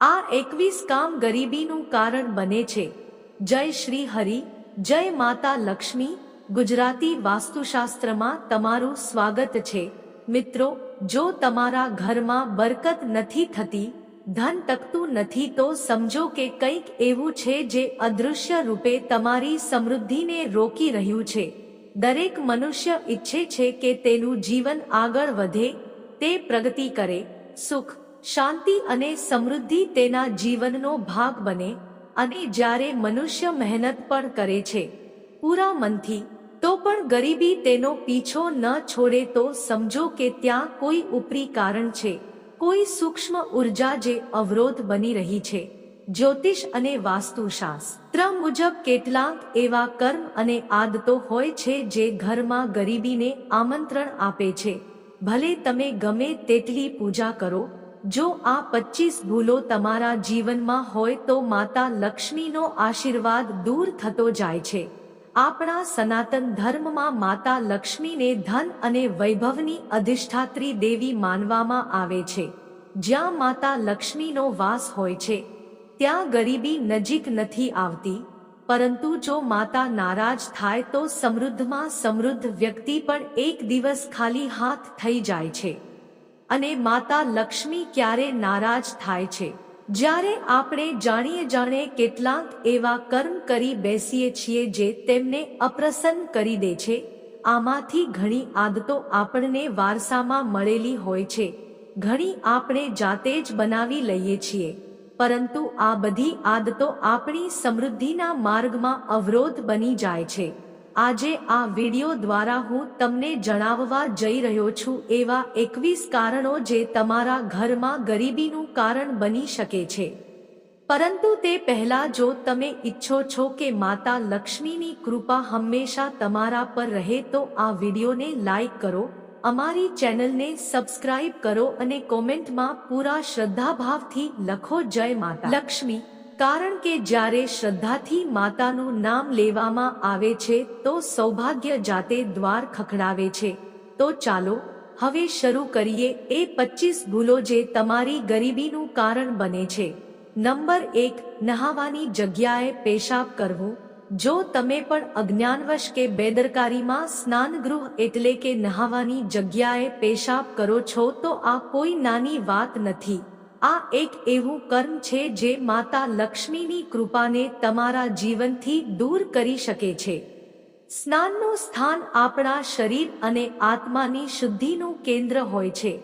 આ એકવીસ કામ ગરીબીનું કારણ બને છે. જય શ્રી હરિ, જય માતા લક્ષ્મી, ગુજરાતી વાસ્તુશાસ્ત્રમાં તમારું સ્વાગત છે. મિત્રો, જો તમારા ઘરમાં બરકત નથી થતી, ધન તકતું નથી તો સમજો કે કંઈક એવું છે જે અદૃશ્ય રૂપે તમારી સમૃદ્ધિને રોકી રહ્યું છે. દરેક મનુષ્ય ઈચ્છે છે કે તેનું જીવન આગળ વધે, તે પ્રગતિ કરે, સુખ શાંતિ અને સમૃદ્ધિ તેના જીવનનો ભાગ બને અને જ્યારે મનુષ્ય મહેનત પણ કરે છે પૂરા મનથી, તો પણ ગરીબી તેનો પીછો ન છોડે તો સમજો કે ત્યાં કોઈ ઉપરી કારણ છે, કોઈ સૂક્ષ્મ ઊર્જા જે અવરોધ બની રહી છે. જ્યોતિષ અને વાસ્તુશાસ્ત્ર મુજબ કેટલાક એવા કર્મ અને આદતો હોય છે જે ઘરમાં ગરીબીને આમંત્રણ આપે છે. ભલે તમે ગમે તેટલી પૂજા કરો જો આ પચીસ ભૂલો તમારા જીવનમાં હોય તો માતા લક્ષ્મીનો આશીર્વાદ દૂર થતો જાય છે. આપણા સનાતન ધર્મમાં માતા લક્ષ્મીને ધન અને વૈભવની અધિષ્ઠાત્રી દેવી માનવામાં આવે છે. જ્યાં માતા લક્ષ્મીનો વાસ હોય છે, ત્યાં ગરીબી નજીક નથી આવતી, પરંતુ જો માતા નારાજ થાય તો સમૃદ્ધમાં સમૃદ્ધ વ્યક્તિ પણ એક દિવસ ખાલી હાથ થઈ જાય છે. અને માતા લક્ષ્મી ક્યારે નારાજ થાય છે? જ્યારે આપણે જાણીએ જાણે કેટલાક એવા કર્મ કરી બેસીએ છીએ જે તેમને અપ્રસન્ન કરી દે છે, આમાંથી ઘણી આદતો આપણને વારસામાં મળેલી હોય છે. ઘણી આપણે જાતે જ બનાવી લઈએ છીએ, પરંતુ આ બધી આદતો આપણી સમૃદ્ધિના માર્ગમાં અવરોધ બની જાય છે. આજે આ વિડિયો દ્વારા હું તમને જણાવવા જઈ રહ્યો છું એવા એકવીસ કારણો જે તમારા ઘરમાં ગરીબીનું કારણ બની શકે છે. પરંતુ તે પહેલા જો તમે ઈચ્છો છો કે માતા લક્ષ્મીની કૃપા હંમેશા તમારા પર રહે તો આ વિડિયોને લાઈક કરો, અમારી ચેનલને સબસ્ક્રાઇબ કરો અને કોમેન્ટમાં પૂરા શ્રદ્ધાભાવથી લખો જય માતા. લક્ષ્મી કારણ કે જ્યારે શ્રદ્ધાથી માતાનું નામ લેવામાં આવે છે, તો સૌભાગ્ય જાતે દ્વાર ખખડાવે છે. તો ચાલો, હવે શરૂ કરીએ એ પચીસ ભૂલો જે તમારી ગરીબીનું કારણ બને છે. નંબર એક, નહાવાની જગ્યાએ પેશાબ કરવો. જો તમે પણ અજ્ઞાનવશ કે બેદરકારીમાં સ્નાનગૃહ એટલે કે નહાવાની જગ્યાએ પેશાબ કરો છો, તો આ કોઈ નાની વાત નથી. આ એક એવું કર્મ છે જે માતા લક્ષ્મીની કૃપાને તમારા જીવનથી દૂર કરી શકે છે. સ્નાનનું સ્થાન આપણા શરીર અને આત્માની શુદ્ધિનું કેન્દ્ર હોય છે.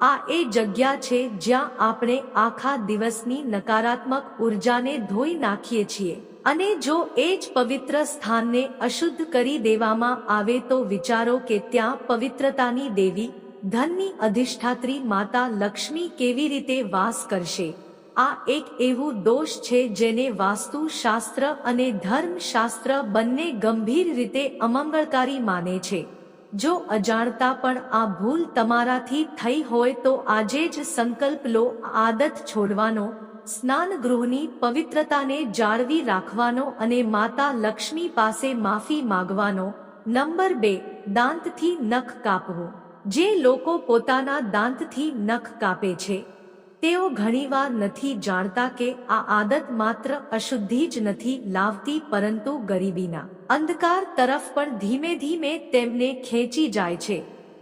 આ એ જગ્યા છે જ્યાં આપણે આખા દિવસની નકારાત્મક ઉર્જાને ધોઈ નાખીએ છીએ. અને જો એ જ પવિત્ર સ્થાનને અશુદ્ધ કરી દેવામાં આવે તો વિચારો કે ત્યાં પવિત્રતાની દેવી ધનની અધિષ્ઠાત્રી માતા લક્ષ્મી કેવી રીતે વાસ કરશે? આ એક એવું દોષ છે જેને વાસ્તુ શાસ્ત્ર અને ધર્મ શાસ્ત્ર બંને ગંભીર રીતે અમંગળકારી માને છે. જો અજાણતા પણ આ ભૂલ તમારાથી થઈ હોય તો આજે જ સંકલ્પ લો, આદત છોડવાનો સ્નાન ગૃહની પવિત્રતાને જાળવી રાખવાનો અને માતા લક્ષ્મી પાસે માફી માગવાનો. નંબર બે, દાંતથી નખ કાપવું. જે લોકો પોતાના દાંતથી નખ કાપે છે, તેઓ ઘણીવાર નથી જાણતા કે આ આદત માત્ર અશુદ્ધિ જ નથી લાવતી પરંતુ ગરીબીના. અંધકાર તરફ પણ ધીમે ધીમે તેમને ખેંચી જાય છે.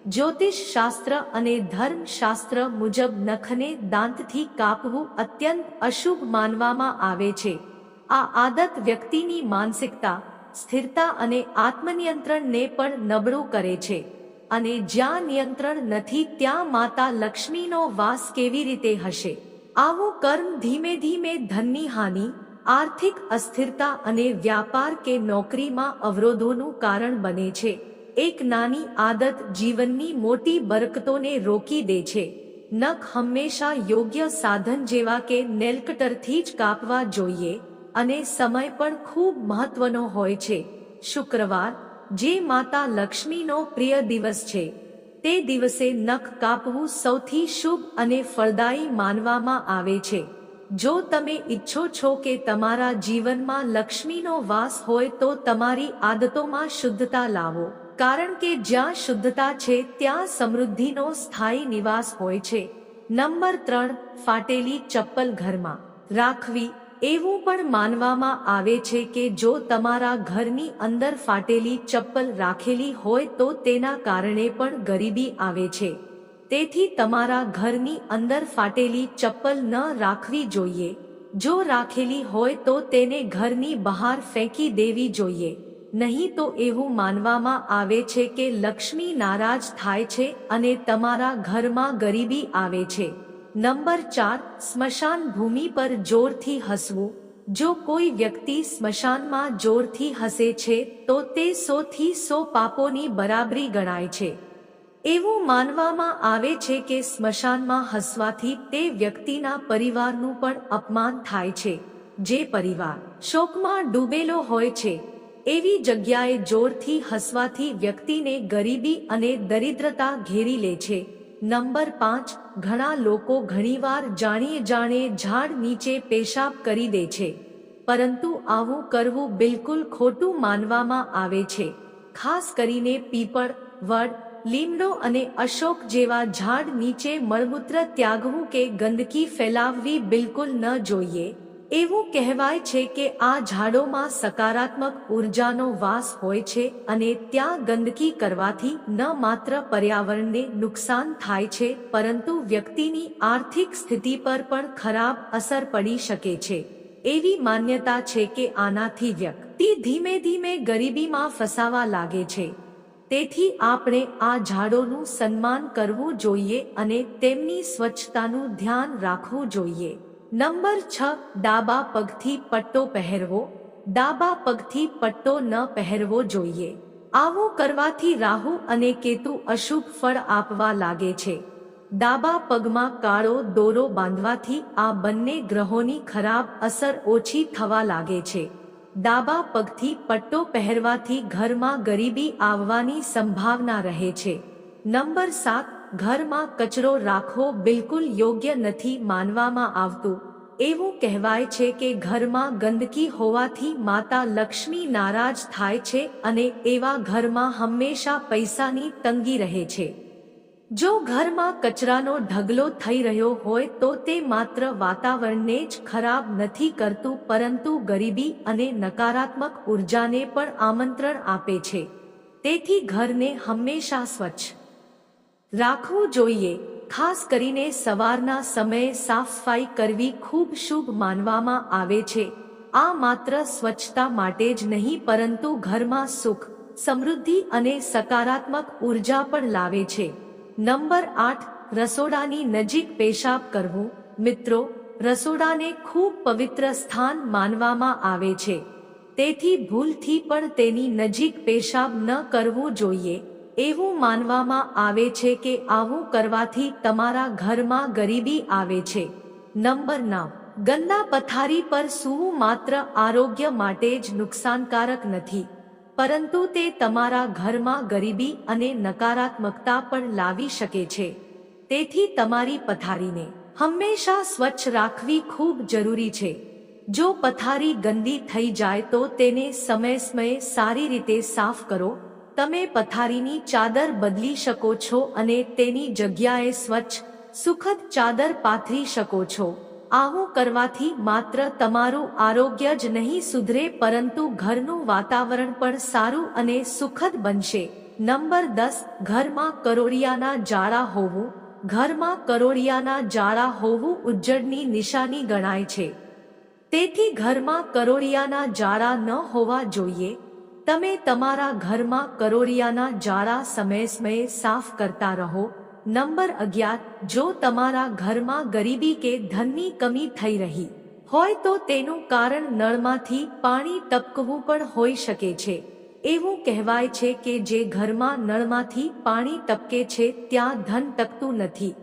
જ્યોતિષ શાસ્ત્ર અને ધર્મ શાસ્ત્ર મુજબ નખને દાંતથી કાપવું અત્યંત અશુભ માનવામાં આવે છે. આ આદત વ્યક્તિની માનસિકતા, સ્થિરતા અને આત્મનિયંત્રણને પણ નબળું કરે છે. અને જ્યાં નિયંત્રણ નથી, ત્યાં માતા લક્ષ્મીનો વાસ કેવી રીતે હશે? આવું કર્મ ધીમે ધીમે ધનની હાનિ, આર્થિક અસ્થિરતા અને વ્યાપાર કે નોકરીમાં અવરોધોનું કારણ બને છે. એક નાની આદત જીવનની મોટી બરકતોને રોકી દે છે. નખ હંમેશા યોગ્ય સાધન જેવા કે નેલકટરથી જ કાપવા જોઈએ અને સમય પણ ખૂબ મહત્વનો હોય છે. શુક્રવાર જે માતા લક્ષ્મીનો પ્રિય દિવસ છે, તે દિવસે નખ કાપવું સૌથી શુભ અને ફળદાયી માનવામાં આવે છે. જો તમે ઈચ્છો છો કે તમારા જીવનમાં લક્ષ્મીનો વાસ હોય તો તમારી આદતોમાં શુદ્ધતા લાવો, કારણ કે જ્યાં શુદ્ધતા છે ત્યાં સમૃદ્ધિનો સ્થાયી નિવાસ હોય છે. નંબર ત્રણ, ફાટેલી ચપ્પલ ઘરમાં રાખવી. એવું પણ માનવામાં આવે છે કે જો તમારા ઘરની અંદર ફાટેલી ચપ્પલ રાખેલી હોય તો તેના કારણે પણ ગરીબી આવે છે. તેથી તમારા ઘરની અંદર ફાટેલી ચપ્પલ ન રાખવી જોઈએ. જો રાખેલી હોય તો તેને ઘરની બહાર ફેંકી દેવી જોઈએ. નહીં તો એવું માનવામાં આવે છે કે લક્ષ્મી નારાજ થાય છે અને તમારા ઘરમાં ગરીબી આવે છે. નંબર ચાર, સ્મશાન ભૂમિ પર જોરથી હસવું. જો કોઈ વ્યક્તિ સ્મશાનમાં જોરથી હસે છે, તો તે સો થી સો પાપોની બરાબરી ગણાય છે. એવું માનવામાં આવે છે કે સ્મશાનમાં હસવાથી તે વ્યક્તિના પરિવારનું પણ અપમાન થાય છે. જે પરિવાર શોકમાં ડૂબેલો હોય છે, એવી જગ્યાએ જોરથી હસવાથી વ્યક્તિને ગરીબી અને દરિદ્રતા ઘેરી લે છે. નંબર પાંચ, ઘણા લોકો ઘણીવાર જાણીએ જાણે ઝાડ નીચે પેશાબ કરી દે છે. પરંતુ આવું કરવું બિલકુલ ખોટું માનવામાં આવે છે. ખાસ કરીને પીપળ, વડ, લીમડો અને અશોક જેવા ઝાડ નીચે મળમૂત્ર ત્યાગવું કે ગંદકી ફેલાવવી બિલકુલ ન જોઈએ. એવું કહેવાય છે કે આ ઝાડોમાં સકારાત્મક ઉર્જાનો વાસ હોય છે અને ત્યાં ગંદકી કરવાથી ન માત્ર પર્યાવરણને નુકસાન થાય છે, પરંતુ વ્યક્તિની આર્થિક સ્થિતિ પર પણ ખરાબ અસર પડી શકે છે. એવી માન્યતા છે કે આનાથી વ્યક્તિ ધીમે ધીમે ગરીબીમાં ફસાવા લાગે છે. તેથી આપણે આ ઝાડોનું સન્માન કરવું જોઈએ અને તેમની સ્વચ્છતાનું ધ્યાન રાખવું જોઈએ. નંબર છ, ડાબા પગથી પટ્ટો પહેરવો. ડાબા પગથી પટ્ટો ન પહેરવો જોઈએ. આવું કરવાથી રાહુ અને કેતુ અશુભ ફળ આપવા લાગે છે. ડાબા પગમાં કાળો દોરો બાંધવાથી આ બંને ગ્રહોની ખરાબ અસર ઓછી થવા લાગે છે. ડાબા પગથી પટ્ટો પહેરવાથી ઘરમાં ગરીબી આવવાની સંભાવના રહે છે. નંબર સાત ઘરમાં કચરો રાખવો બિલકુલ યોગ્ય નથી માનવામાં આવતું. એવું કહેવાય છે કે ઘરમાં ગંદકી હોવાથી માતા લક્ષ્મી નારાજ થાય છે અને એવા ઘરમાં હંમેશા પૈસાની તંગી રહે છે. જો ઘરમાં કચરાનો ઢગલો થઈ રહ્યો હોય તો તે માત્ર વાતાવરણને જ ખરાબ નથી કરતું, પરંતુ ગરીબી અને નકારાત્મક ઉર્જાને પણ આમંત્રણ આપે છે. તેથી ઘરને હંમેશા સ્વચ્છ રાખવું જોઈએ, ખાસ કરીને સવારના સમયે સાફ સફાઈ કરવી ખૂબ શુભ માનવામાં આવે છે. આ માત્ર સ્વચ્છતા માટે જ નહીં, પરંતુ ઘરમાં સુખ, સમૃદ્ધિ અને સકારાત્મક ઊર્જા પણ લાવે છે. નંબર આઠ, રસોડાની નજીક પેશાબ કરવું. મિત્રો, રસોડાને ખૂબ પવિત્ર સ્થાન માનવામાં આવે છે. તેથી ભૂલથી પણ તેની નજીક પેશાબ ન કરવું જોઈએ. એવું માનવામાં આવે છે કે આવું કરવાથી તમારા ઘરમાં ગરીબી આવે છે. નંબર નવ ગંદા પથારી પર સૂવું માત્ર આરોગ્ય માટે જ નુકસાનકારક નથી. પરંતુ તે તમારા ઘરમાં ગરીબી અને નકારાત્મકતા પણ લાવી શકે છે. તેથી તમારી પથારીને હંમેશા સ્વચ્છ રાખવી ખૂબ જરૂરી છે. જો પથારી ગંદી થઈ જાય તો તેને સમય સમયે સારી રીતે સાફ કરો તમે પથારીની ચાદર બદલી શકો છો અને તેની જગ્યાએ સ્વચ્છ, સુખદ ચાદર પાથરી શકો છો. આવું કરવાથી માત્ર તમારું આરોગ્ય જ નહીં સુધરે, પરંતુ ઘરનું વાતાવરણ પણ સારું અને સુખદ બનશે. નંબર દસ, ઘરમાં કરોડિયાના જાળા હોવું. ઘરમાં કરોડિયાના જાળા હોવું ઉજ્જડની નિશાની ગણાય છે. તેથી ઘરમાં કરોડિયાના જાળા ન હોવા જોઈએ. તમે તમારા ઘરમાં કરોરિયાના જાળા સમય સમયે સાફ કરતા રહો. નંબર અગિયાર, જો તમારા ઘરમાં ગરીબી કે ધનની કમી થઈ રહી હોય તો તેનું કારણ નળમાંથી પાણી ટપકવું પણ હોઈ શકે છે. એવું કહેવાય છે કે જે ઘરમાં નળમાંથી પાણી ટપકે છે ત્યાં ધન ટકતું નથી.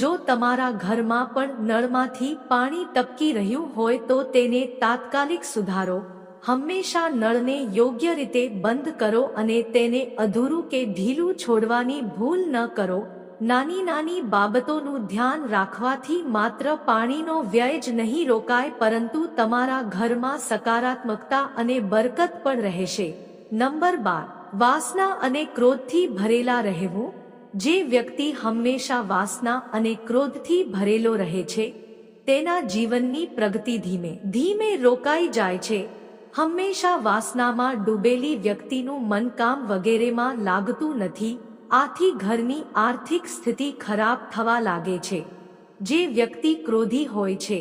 જો તમારા ઘરમાં પણ નળમાંથી પાણી ટપકી રહ્યું હોય તો તેને તાત્કાલિક સુધારો. હંમેશા નળને યોગ્ય રીતે બંધ કરો અને તેને અધૂરું કે ઢીલું છોડવાની ભૂલ ન કરો. નાની નાની બાબતોનું ધ્યાન રાખવાથી માત્ર પાણીનો વ્યય જ નહીં રોકાય, પરંતુ તમારા ઘરમાં સકારાત્મકતા અને બરકત પણ રહેશે. નંબર બાર, વાસના અને ક્રોધથી ભરેલા રહેવું. જે વ્યક્તિ હંમેશા વાસના અને ક્રોધથી ભરેલો રહે છે, તેના જીવનની પ્રગતિ ધીમે ધીમે રોકાઈ જાય છે. હંમેશા વાસનામાં ડૂબેલી વ્યક્તિનું મન કામ વગેરેમાં લાગતું નથી, આથી ઘરની આર્થિક સ્થિતિ ખરાબ થવા લાગે છે. જે વ્યક્તિ ક્રોધી હોય છે,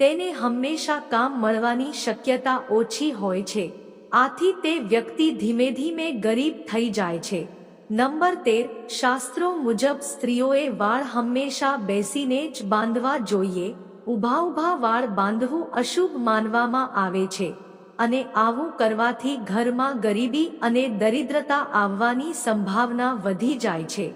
તેને હંમેશા કામ મળવાની શક્યતા ઓછી હોય છે, આથી તે વ્યક્તિ ધીમે ધીમે ગરીબ થઈ જાય છે. નંબર તેર, શાસ્ત્રો મુજબ સ્ત્રીઓએ વાળ હંમેશા બેસીને જ બાંધવા જોઈએ, ઊભા ઊભા વાળ બાંધવું અશુભ માનવામાં આવે છે. અને આવું કરવાથી ઘરમાં ગરીબી અને દરિદ્રતા આવવાની સંભાવના વધી જાય છે.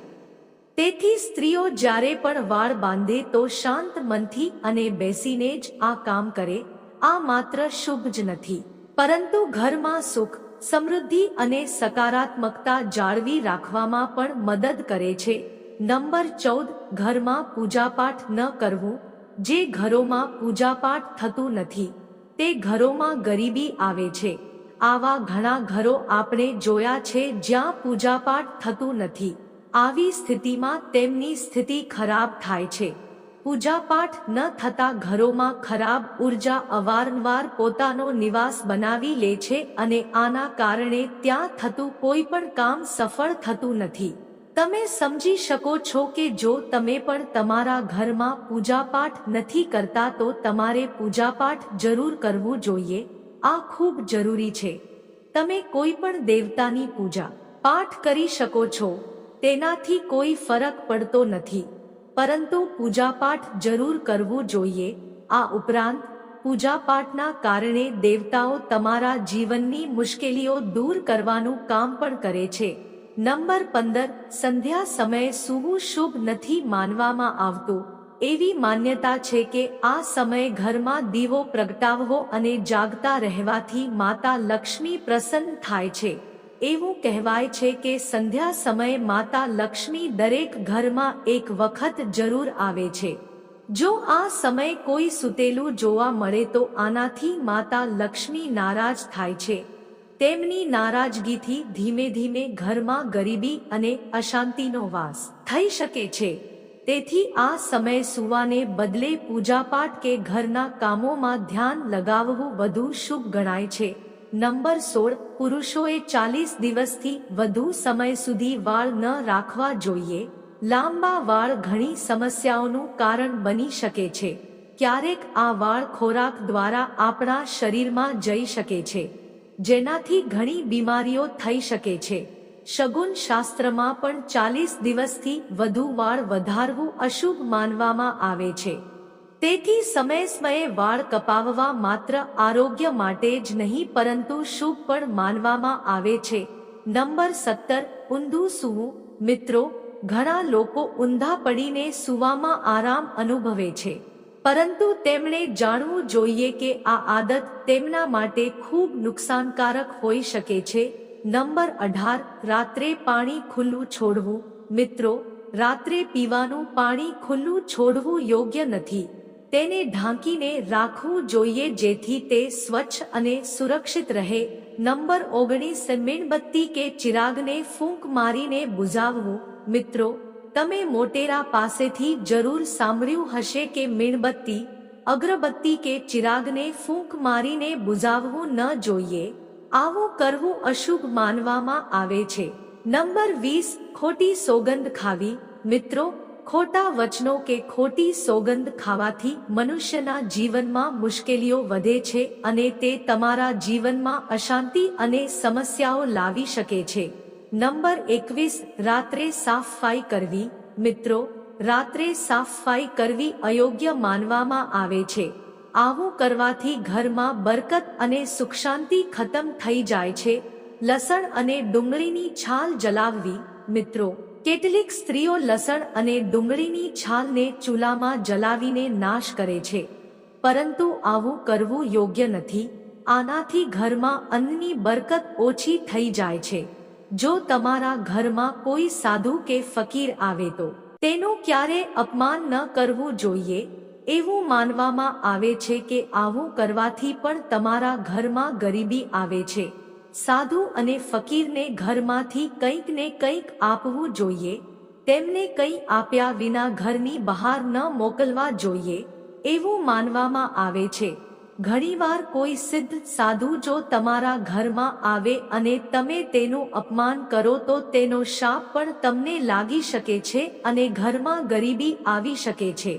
તેથી સ્ત્રીઓ જ્યારે પણ વાળ બાંધે તો શાંત મનથી અને બેસીને જ આ કામ કરે, આ માત્ર શુભ જ નથી. પરંતુ ઘરમાં સુખ, સમૃદ્ધિ અને સકારાત્મકતા જાળવી રાખવામાં પણ મદદ કરે છે. નંબર ચૌદ, ઘરમાં પૂજાપાઠ ન કરવું, જે ઘરોમાં પૂજાપાઠ થતું નથી. તે ઘરોમાં ગરીબી આવે છે. આવા ઘણા ઘરો આપણે જોયા છે જ્યાં પૂજાપાઠ થતું નથી. આવી સ્થિતિમાં તેમની સ્થિતિ ખરાબ થાય છે. પૂજાપાઠ ન થતા ઘરોમાં ખરાબ ઊર્જા અવારનવાર પોતાનો નિવાસ બનાવી લે છે અને આના કારણે ત્યાં થતું કોઈ પણ કામ સફળ થતું નથી. તમે સમજી શકો છો કે જો તમે પણ તમારા ઘરમાં પૂજાપાઠ નથી કરતા તો તમારે પૂજાપાઠ જરૂર કરવું જોઈએ. આ ખૂબ જરૂરી છે. તમે કોઈ પણ દેવતાની પૂજા પાઠ કરી શકો છો. તેનાથી કોઈ ફરક પડતો નથી. પરંતુ પૂજાપાઠ જરૂર કરવું જોઈએ. આ ઉપરાંત, પૂજાપાઠના કારણે દેવતાઓ તમારા જીવનની મુશ્કેલીઓ દૂર કરવાનું કામ પણ કરે છે. નંબર પંદર, સંધ્યા સમયે સૂવું શુભ નથી માનવામાં આવતું. એવી માન્યતા છે કે આ સમયે ઘરમાં દીવો પ્રગટાવવો અને જાગતા રહેવાથી માતા લક્ષ્મી પ્રસન્ન થાય છે. એવું કહેવાય છે કે સંધ્યા સમયે માતા લક્ષ્મી દરેક ઘરમાં એક વખત જરૂર આવે છે. જો આ સમયે કોઈ સુતેલું જોવા મળે તો આનાથી માતા લક્ષ્મી નારાજ થાય છે. તેમની નારાજગીથી ધીમે ધીમે ઘરમાં ગરીબી અને અશાંતિનો વાસ થઈ શકે છે. તેથી આ સમય સુવાને બદલે પૂજાપાઠ કે ઘરના કામોમાં ધ્યાન લગાવવું વધુ શુભ ગણાય છે. નંબર સોળ, પુરુષોએ ચાલીસ દિવસથી વધુ સમય સુધી વાળ ન રાખવા જોઈએ. લાંબા વાળ ઘણી સમસ્યાઓનું કારણ બની શકે છે. ક્યારેક આ વાળ ખોરાક દ્વારા આપણા શરીરમાં જઈ શકે છે. જેનાથી ઘણી બીમારીઓ થઈ શકે છે. શગુન શાસ્ત્રમાં પણ ચાલીસ દિવસથી વધુ વાળ વધારવું અશુભ માનવામાં આવે છે. તેથી સમય સમયે વાળ કપાવવા માત્ર આરોગ્ય માટે જ નહીં, પરંતુ શુભ પણ માનવામાં આવે છે. નંબર સત્તર, ઊંધું સૂવું. મિત્રો, ઘણા લોકો ઊંધા પડીને સૂવામાં આરામ અનુભવે છે. પરંતુ તેમણે જાણવું જોઈએ કે આ આદત તેમના માટે ખૂબ નુકસાનકારક હોઈ શકે છે. નંબર અઢાર, રાત્રે પાણી ખુલ્લું છોડવું. મિત્રો, રાત્રે પીવાનું પાણી ખુલ્લું છોડવું યોગ્ય નથી. તેને ઢાંકીને રાખવું જોઈએ જેથી તે સ્વચ્છ અને સુરક્ષિત રહે. નંબર ઓગણીસ મીણબત્તી કે ચિરાગને ફૂંક મારીને બુઝાવવું. મિત્રો તમે મોટેરા પાસેથી જરૂર સાંભળ્યું હશે કે મીણબત્તી, અગરબત્તી કે ચિરાગને ફૂંક મારીને બુઝાવવું ન જોઈએ. આવું કરવું અશુભ માનવામાં આવે છે. નંબર વીસ, ખોટી સોગંદ ખાવી. મિત્રો, ખોટા વચનો કે ખોટી સોગંદ ખાવાથી મનુષ્યના જીવનમાં મુશ્કેલીઓ વધે છે અને તે તમારા જીવનમાં અશાંતિ અને સમસ્યાઓ લાવી શકે છે. નંબર એકવીસ, રાત્રે સાફાઈ કરવી. મિત્રો, રાત્રે સાફાઈ કરવી અયોગ્ય માનવામાં આવે છે. આવું કરવાથી ઘરમાં બરકત અને સુખ શાંતિ ખતમ થઈ જાય છે. લસણ અને ડુંગળીની છાલ જલાવવી. મિત્રો, કેટલીક સ્ત્રીઓ લસણ અને ડુંગળીની છાલને ચૂલામાં જલાવીને નાશ કરે છે. પરંતુ આવું કરવું યોગ્ય નથી. આનાથી ઘરમાં અન્નની બરકત ઓછી થઈ જાય છે. જો તમારા ઘરમાં કોઈ સાધુ કે ફકીર આવે તો તેનું ક્યારે અપમાન ન કરવું જોઈએ? એવું માનવામાં આવે છે કે આવું કરવાથી પણ તમારા ઘરમાં ગરીબી આવે છે. સાધુ અને ફકીરને ઘરમાંથી કંઈક ને કંઈક આપવું જોઈએ. તેમને કંઈ આપ્યા વિના ઘરની બહાર ન મોકલવા જોઈએ. એવું માનવામાં આવે છે. ઘણીવાર કોઈ સિદ્ધ સાધુ જો તમારા ઘરમાં આવે અને તમે તેનું અપમાન કરો તો તેનો શાપ પણ તમને લાગી શકે છે અને ઘરમાં ગરીબી આવી શકે છે.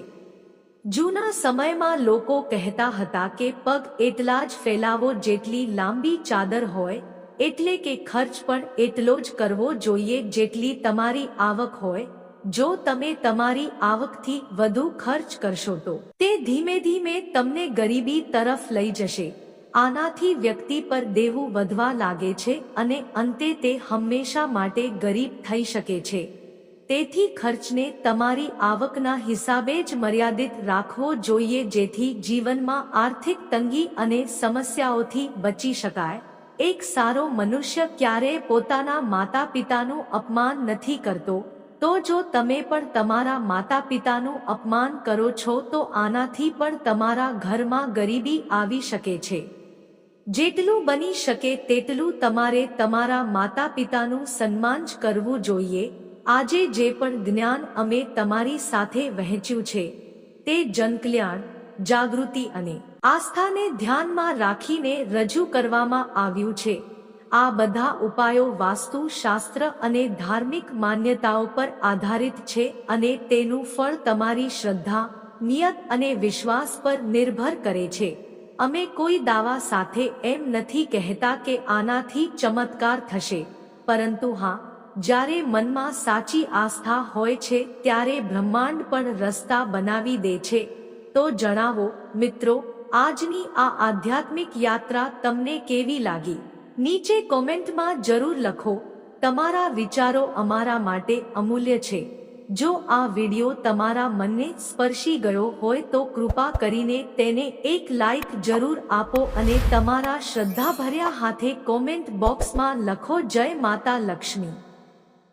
જૂના સમયમાં લોકો કહેતા હતા કે પગ એટલા જ ફેલાવો જેટલી લાંબી ચાદર હોય, એટલે કે ખર્ચ પણ એટલો જ કરવો જોઈએ જેટલી તમારી આવક હોય જો તમે તમારી આવકથી વધુ ખર્ચ કરશો તો તે ધીમે ધીમે તમને ગરીબી તરફ લઈ જશે. આનાથી વ્યક્તિ પર દેવું વધવા લાગે છે અને અંતે તે હંમેશા માટે ગરીબ થઈ શકે છે. તેથી ખર્ચને તમારી આવકના હિસાબે જ મર્યાદિત રાખવો જોઈએ જેથી જીવનમાં આર્થિક તંગી અને સમસ્યાઓથી બચી શકાય. એક સારો મનુષ્ય ક્યારેય પોતાના માતા પિતાનું અપમાન નથી કરતો તો જો તમે પણ તમારા માતા પિતાનું અપમાન કરો છો, તો આનાથી પણ તમારા ઘરમાં ગરીબી આવી શકે છે. જેટલું બની શકે તેટલું તમારે તમારા માતા પિતાનું સન્માન જ કરવું જોઈએ. આજે જે પણ જ્ઞાન અમે તમારી સાથે વહેંચ્યું છે, તે જનકલ્યાણ, જાગૃતિ અને આસ્થાને ધ્યાનમાં રાખીને રજૂ કરવામાં આવ્યું છે. આ બધા ઉપાયો વાસ્તુ, શાસ્ત્ર અને ધાર્મિક માન્યતાઓ પર આધારિત છે અને તેનું ફળ તમારી શ્રદ્ધા, નિયત અને વિશ્વાસ પર નિર્ભર કરે છે. અમે કોઈ દાવા સાથે એમ નથી કહેતા કે આનાથી ચમત્કાર થશે. પરંતુ હા, જ્યારે મનમાં સાચી આસ્થા હોય છે, ત્યારે બ્રહ્માંડ પણ રસ્તા બનાવી દે છે. તો જણાવો, મિત્રો, આજની આ આધ્યાત્મિક યાત્રા તમને કેવી લાગી? નીચે કોમેન્ટમાં જરૂર લખો, તમારા વિચારો અમારા માટે અમૂલ્ય છે. જો આ વિડિયો તમારા મનને સ્પર્શી ગયો હોય તો કૃપા કરીને તેને એક લાઈક જરૂર આપો અને તમારા શ્રદ્ધાભર્યા હાથે કોમેન્ટ બોક્સમાં લખો, જય માતા લક્ષ્મી.